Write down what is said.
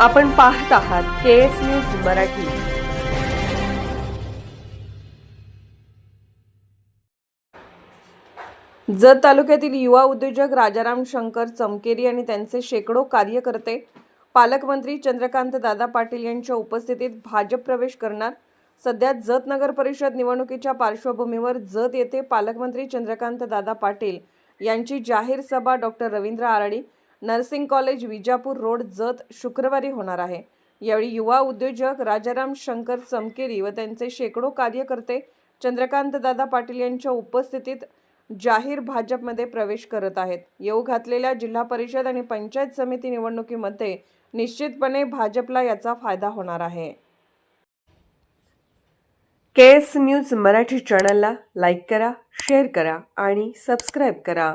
आपण पाहत आहात K S news Marathi. Jath तालुक्यातील युवा उद्योजक राजाराम शंकर चमकेरी आणि त्यांचे शेकडो कार्यकर्ते पालकमंत्री चंद्रकांत दादा पाटील यांच्या उपस्थितीत भाजप प्रवेश करणार. सध्या जत नगर परिषद निवडणुकीच्या पार्श्वभूमीवर जत येथे पालकमंत्री चंद्रकांत दादा पाटील यांची जाहीर सभा doctor Ravindra Aradi nursing college Vijapur road Jath शुक्रवारी होणार आहे. यावेळी युवा उद्योजक राजाराम शंकर चमकेरी व त्यांचे शेकडो कार्यकर्ते चंद्रकांत दादा पाटील यांच्या उपस्थितीत जाहीर भाजपमध्ये प्रवेश करत आहेत. येऊ घातलेल्या जिल्हा परिषद आणि पंचायत समिती निवडणुकीमध्ये निश्चितपणे भाजपला याचा फायदा होणार आहे. के एस न्यूज मराठी चॅनलला लाईक करा शेअर करा आणि सबस्क्राईब करा.